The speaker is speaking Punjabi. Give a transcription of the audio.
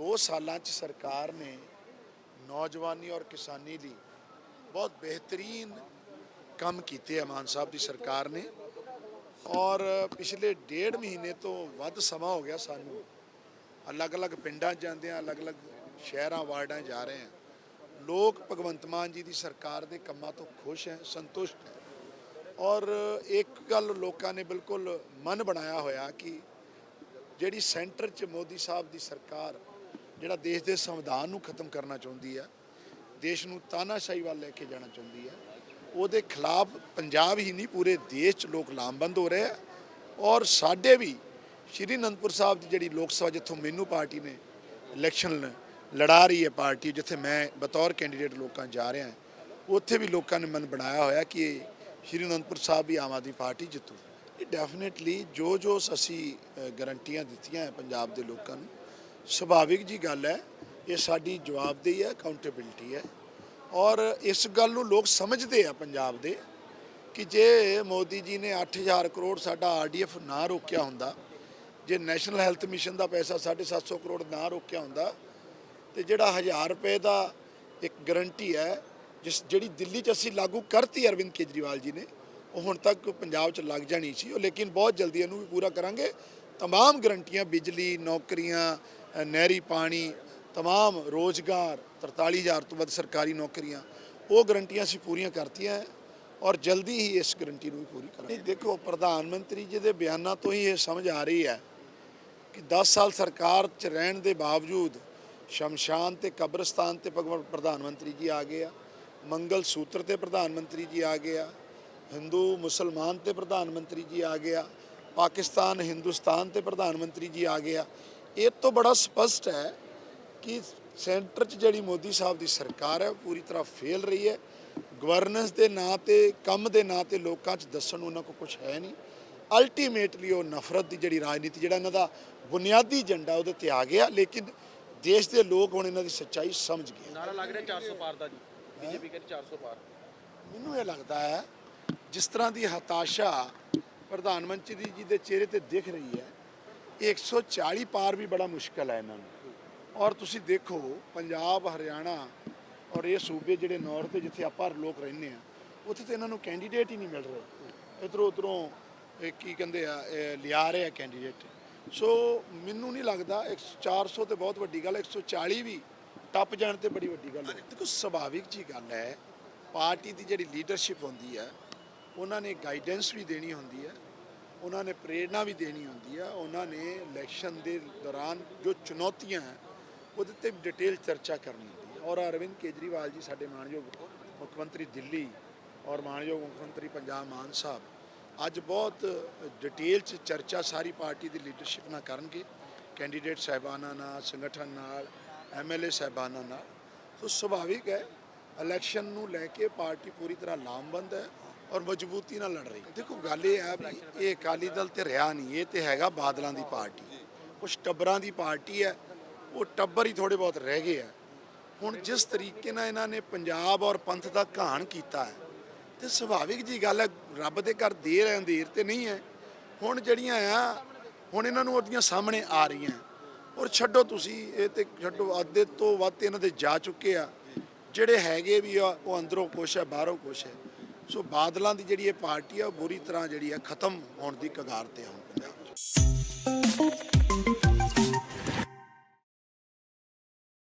2 ਸਾਲਾਂ 'ਚ ਸਰਕਾਰ ਨੇ ਨੌਜਵਾਨੀ ਔਰ ਕਿਸਾਨੀ ਲਈ ਬਹੁਤ ਬਿਹਤਰੀਨ ਕੰਮ ਕੀਤੇ ਆ ਮਾਨ ਸਾਹਿਬ ਦੀ ਸਰਕਾਰ ਨੇ। ਔਰ ਪਿਛਲੇ ਡੇਢ ਮਹੀਨੇ ਤੋਂ ਵੱਧ ਸਮਾਂ ਹੋ ਗਿਆ ਸਾਨੂੰ। ਅਲੱਗ-ਅਲੱਗ ਪਿੰਡਾਂ 'ਚ ਜਾਂਦੇ ਆ, ਅਲੱਗ-ਅਲੱਗ ਸ਼ਹਿਰਾਂ, ਵਾਰਡਾਂ ਜਾ ਰਹੇ ਆ। ਲੋਕ ਭਗਵੰਤ ਮਾਨ ਜੀ ਦੀ ਸਰਕਾਰ ਦੇ ਕੰਮਾਂ ਤੋਂ ਖੁਸ਼ ਹੈ, ਸੰਤੁਸ਼ਟ ਹੈ। ਔਰ ਇੱਕ ਗੱਲ ਲੋਕਾਂ ਨੇ ਬਿਲਕੁਲ ਮਨ ਬਣਾਇਆ ਹੋਇਆ ਕਿ ਜਿਹੜੀ ਸੈਂਟਰ 'ਚ ਮੋਦੀ ਸਾਹਿਬ ਦੀ ਸਰਕਾਰ ਜਿਹੜਾ ਦੇਸ਼ ਦੇ ਸੰਵਿਧਾਨ ਨੂੰ ਖਤਮ ਕਰਨਾ ਚਾਹੁੰਦੀ ਹੈ, ਦੇਸ਼ ਨੂੰ ਤਾਨਾਸ਼ਾਹੀ ਵੱਲ ਲੈ ਕੇ ਜਾਣਾ ਚਾਹੁੰਦੀ ਹੈ, ਉਹਦੇ ਖਿਲਾਫ ਪੰਜਾਬ ਹੀ ਨਹੀਂ, ਪੂਰੇ ਦੇਸ਼ 'ਚ ਲੋਕ ਲਾਮਬੰਦ ਹੋ ਰਹੇ ਆ ਔਰ ਸਾਡੇ ਵੀ ਸ਼੍ਰੀ ਅਨੰਦਪੁਰ ਸਾਹਿਬ ਦੀ ਜਿਹੜੀ ਲੋਕ ਸਭਾ ਜਿੱਥੋਂ ਮੈਨੂੰ ਪਾਰਟੀ ਨੇ ਇਲੈਕਸ਼ਨ ਲੜਾ ਰਹੀ ਹੈ ਪਾਰਟੀ, ਜਿੱਥੇ ਮੈਂ ਬਤੌਰ ਕੈਂਡੀਡੇਟ ਲੋਕਾਂ ਜਾ ਰਿਹਾ ਉੱਥੇ ਵੀ ਲੋਕਾਂ ਨੇ ਮਨ ਬਣਾਇਆ ਹੋਇਆ ਕਿ ਸ਼੍ਰੀ ਅਨੰਦਪੁਰ ਸਾਹਿਬ ਵੀ ਆਮ ਆਦਮੀ ਪਾਰਟੀ ਜਿੱਤੂ। ਇਹ ਡੈਫੀਨਿਟਲੀ ਜੋ ਜੋ ਅਸੀਂ ਗਰੰਟੀਆਂ ਦਿੱਤੀਆਂ ਹੈ ਪੰਜਾਬ ਦੇ ਲੋਕਾਂ ਨੂੰ ਸੁਭਾਵਿਕ ਜੀ ਗੱਲ ਹੈ, ਇਹ ਸਾਡੀ ਜਵਾਬਦੇਹੀ ਹੈ ਅਕਾਊਂਟੇਬਿਲਟੀ ਹੈ। ਔਰ ਇਸ ਗੱਲ ਨੂੰ ਲੋਕ ਸਮਝਦੇ ਆ ਪੰਜਾਬ ਦੇ ਕਿ ਜੇ ਮੋਦੀ ਜੀ ਨੇ 8000 ਕਰੋੜ ਸਾਡਾ ਆਰਡੀਐਫ ਨਾ ਰੋਕਿਆ ਹੁੰਦਾ, ਜੇ ਨੈਸ਼ਨਲ ਹੈਲਥ ਮਿਸ਼ਨ ਦਾ ਪੈਸਾ 750 ਕਰੋੜ ਨਾ ਰੋਕਿਆ ਹੁੰਦਾ, ਤੇ ਜਿਹੜਾ 1000 ਰੁਪਏ ਦਾ ਇੱਕ ਗਰੰਟੀ ਹੈ, ਜਿਸ ਜਿਹੜੀ ਦਿੱਲੀ 'ਚ ਅਸੀਂ ਲਾਗੂ ਕਰਤੀ ਅਰਵਿੰਦ ਕੇਜਰੀਵਾਲ ਜੀ ਨੇ, ਉਹ ਹੁਣ ਤੱਕ ਪੰਜਾਬ 'ਚ ਲੱਗ ਜਾਣੀ ਸੀ। ਉਹ ਲੇਕਿਨ ਬਹੁਤ ਜਲਦੀ ਇਹਨੂੰ ਵੀ ਪੂਰਾ ਕਰਾਂਗੇ। तमाम ਗਰੰਟੀਆਂ ਬਿਜਲੀ ਨੌਕਰੀਆਂ ਅ, ਨਹਿਰੀ ਪਾਣੀ तमाम ਰੋਜ਼ਗਾਰ 43000 ਤੋਂ ਵੱਧ ਸਰਕਾਰੀ ਨੌਕਰੀਆਂ ਉਹ ਗਰੰਟੀਆਂ ਅਸੀਂ ਪੂਰੀਆਂ ਕਰਤੀਆਂ ਹੈ ਔਰ ਜਲਦੀ ਹੀ ਇਸ ਗਰੰਟੀ ਨੂੰ ਵੀ ਪੂਰੀ ਕਰਾਂਗੇ ਦੇਖੋ ਪ੍ਰਧਾਨ ਮੰਤਰੀ ਜੀ ਦੇ ਬਿਆਨਾਂ ਤੋਂ ਹੀ ਇਹ ਸਮਝ ਆ ਰਹੀ ਹੈ ਕਿ 10 ਸਾਲ ਸਰਕਾਰ 'ਚ ਰਹਿਣ ਦੇ ਬਾਵਜੂਦ ਸ਼ਮਸ਼ਾਨ ਤੇ ਕਬਰਸਤਾਨ ਤੇ ਭਗਵਾਨ ਪ੍ਰਧਾਨ ਮੰਤਰੀ ਜੀ ਆ ਗਏ ਆ ਮੰਗਲ ਸੂਤਰ ਤੇ ਪ੍ਰਧਾਨ ਮੰਤਰੀ ਜੀ ਆ ਗਏ ਆ ਹਿੰਦੂ ਮੁਸਲਮਾਨ ਤੇ ਪ੍ਰਧਾਨ ਮੰਤਰੀ ਜੀ ਆ ਗਿਆ ਪਾਕਿਸਤਾਨ ਹਿੰਦੁਸਤਾਨ ਤੇ ਪ੍ਰਧਾਨ ਮੰਤਰੀ ਜੀ ਆ ਗਿਆ ਇਹ ਤੋਂ ਬੜਾ ਸਪਸ਼ਟ ਹੈ ਕਿ ਸੈਂਟਰ 'ਚ ਜਿਹੜੀ ਮੋਦੀ ਸਾਹਿਬ ਦੀ ਸਰਕਾਰ ਹੈ ਉਹ ਪੂਰੀ ਤਰ੍ਹਾਂ ਫੇਲ ਰਹੀ ਹੈ। ਗਵਰਨੈਂਸ ਦੇ ਨਾਂ ਤੇ ਕੰਮ ਦੇ ਨਾਂ ਤੇ ਲੋਕਾਂ 'ਚ ਦੱਸਣ ਨੂੰ ਉਹਨਾਂ ਕੋਲ ਕੁਝ ਹੈ ਨਹੀਂ। ਅਲਟੀਮੇਟਲੀ ਉਹ ਨਫ਼ਰਤ ਦੀ ਜਿਹੜੀ ਰਾਜਨੀਤੀ ਜਿਹੜਾ ਇਹਨਾਂ ਦਾ ਬੁਨਿਆਦੀ ਏਜੰਡਾ ਉਹਦੇ ਤੇ ਆ ਗਿਆ। ਲੇਕਿਨ ਦੇਸ਼ ਦੇ ਲੋਕ ਹੁਣ ਇਹਨਾਂ ਦੀ ਸੱਚਾਈ ਸਮਝ ਗਏ ਨਾਰਾ ਲੱਗ ਰਿਹਾ 400 ਪਾਰ ਦਾ ਜੀ। ਬੀਜੇਪੀ ਕਹਿੰਦੀ 400 ਪਾਰ। ਮੈਨੂੰ ਇਹ ਲੱਗਦਾ ਹੈ ਜਿਸ ਤਰ੍ਹਾਂ ਦੀ ਹਤਾਸ਼ਾ ਪ੍ਰਧਾਨ ਮੰਤਰੀ ਜੀ ਦੇ ਚਿਹਰੇ ਤੇ ਦਿਖ ਰਹੀ ਹੈ ਇਹ 140 ਪਾਰ ਵੀ ਬੜਾ ਮੁਸ਼ਕਲ ਹੈ ਇਹਨਾਂ ਨੂੰ। ਔਰ ਤੁਸੀਂ ਦੇਖੋ ਪੰਜਾਬ ਹਰਿਆਣਾ ਔਰ ਇਹ ਸੂਬੇ ਜਿਹੜੇ ਨਾਰਥ ਤੇ ਜਿੱਥੇ ਆਪਾਂ ਲੋਕ ਰਹਿੰਦੇ ਆ ਉੱਥੇ ਤੇ ਇਹਨਾਂ ਨੂੰ ਕੈਂਡੀਡੇਟ ਹੀ ਨਹੀਂ ਮਿਲ ਰਹੇ। ਇਧਰੋਂ ਉਧਰੋਂ ਕੀ ਕਹਿੰਦੇ ਆ ਲਿਆ ਰਹੇ ਆ ਕੈਂਡੀਡੇਟ ਸੋ ਮੈਨੂੰ ਨਹੀਂ ਲੱਗਦਾ 400 ਤੇ ਬਹੁਤ ਵੱਡੀ ਗੱਲ ਹੈ, 140 ਵੀ ਟੱਪ ਜਾਣ ਤੇ ਬੜੀ ਵੱਡੀ ਗੱਲ ਹੈ। ਦੇਖੋ ਸੁਭਾਵਿਕ ਜੀ ਗੱਲ ਹੈ ਪਾਰਟੀ ਦੀ ਜਿਹੜੀ ਲੀਡਰਸ਼ਿਪ ਹੁੰਦੀ ਹੈ ਉਹਨਾਂ ਨੇ ਗਾਈਡੈਂਸ ਵੀ ਦੇਣੀ ਹੁੰਦੀ ਹੈ, ਉਹਨਾਂ ਨੇ ਪ੍ਰੇਰਣਾ ਵੀ ਦੇਣੀ ਹੁੰਦੀ ਹੈ, ਉਹਨਾਂ ਨੇ ਇਲੈਕਸ਼ਨ ਦੇ ਦੌਰਾਨ ਜੋ ਚੁਣੌਤੀਆਂ ਹੈ, ਉਹਦੇ ਤੇ ਡਿਟੇਲ ਚਰਚਾ ਕਰਨੀ ਹੁੰਦੀ ਹੈ। ਔਰ ਅਰਵਿੰਦ ਕੇਜਰੀਵਾਲ ਜੀ ਸਾਡੇ ਮਾਨਯੋਗ ਮੁੱਖ ਮੰਤਰੀ ਦਿੱਲੀ ਔਰ ਮਾਨਯੋਗ ਮੁੱਖ ਮੰਤਰੀ ਪੰਜਾਬ ਮਾਨ ਸਾਹਿਬ, ਅੱਜ ਬਹੁਤ ਡਿਟੇਲ ਚ ਚਰਚਾ ਸਾਰੀ ਪਾਰਟੀ ਦੀ ਲੀਡਰਸ਼ਿਪ ਨਾਲ ਕਰਨਗੇ ਕੈਂਡੀਡੇਟ ਸਾਹਿਬਾਨਾਂ ਨਾਲ, ਸੰਗਠਨ ਨਾਲ ਐਮਐਲਏ ਸਾਹਿਬਾਨਾਂ ਨਾਲ। ਸੋ ਸੁਭਾਵਿਕ ਹੈ ਇਲੈਕਸ਼ਨ ਨੂੰ ਲੈ ਕੇ ਪਾਰਟੀ ਪੂਰੀ ਤਰ੍ਹਾਂ ਲਾਮਬੰਦ ਹੈ ਔਰ ਮਜ਼ਬੂਤੀ ਨਾਲ ਲੜ ਰਹੀ। ਦੇਖੋ ਗੱਲ ਇਹ ਹੈ ਵੀ ਇਹ ਅਕਾਲੀ ਦਲ ਤੇ ਰਿਹਾ ਨਹੀਂ, ਇਹ ਤੇ ਹੈਗਾ ਬਾਦਲਾਂ ਦੀ ਪਾਰਟੀ। ਕੁਝ ਟੱਬਰਾਂ ਦੀ ਪਾਰਟੀ ਹੈ, ਉਹ ਟੱਬਰ ਹੀ ਥੋੜੇ ਬਹੁਤ ਰਹਿ ਗਏ ਆ। ਹੁਣ ਜਿਸ ਤਰੀਕੇ ਨਾਲ ਇਹਨਾਂ ਨੇ ਪੰਜਾਬ ਔਰ ਪੰਥ ਦਾ ਘਾਣ ਕੀਤਾ ਹੈ, ਤੇ ਸੁਭਾਵਿਕ ਜੀ ਗੱਲ ਹੈ, ਰੱਬ ਦੇ ਘਰ ਦੇਰ ਹੈ, ਅੰਧੇਰ ਤੇ ਨਹੀਂ ਹੈ। ਹੁਣ ਜਿਹੜੀਆਂ ਆ, ਹੁਣ ਇਹਨਾਂ ਨੂੰ ਉਹਦੀਆਂ ਸਾਹਮਣੇ ਆ ਰਹੀਆਂ। ਔਰ ਛੱਡੋ ਤੁਸੀਂ, ਇਹ ਤੇ ਛੱਡੋ, ਅੱਧੇ ਤੋਂ ਵੱਧ ਇਹਨਾਂ ਦੇ ਜਾ ਚੁੱਕੇ ਆ। ਜਿਹੜੇ ਹੈਗੇ ਵੀ ਆ, ਉਹ ਅੰਦਰੋਂ ਕੁਛ ਹੈ, ਬਾਹਰੋਂ ਕੁਛ ਹੈ। ਸੋ ਬਾਦਲਾਂ ਦੀ ਜਿਹੜੀ ਇਹ ਪਾਰਟੀ ਆ, ਉਹ ਬੁਰੀ ਤਰ੍ਹਾਂ ਜਿਹੜੀ ਹੈ ਖਤਮ ਹੋਣ ਦੀ ਕਗਾਰ ਤੇ ਆ ਹੁਣ ਪੰਜਾਬ।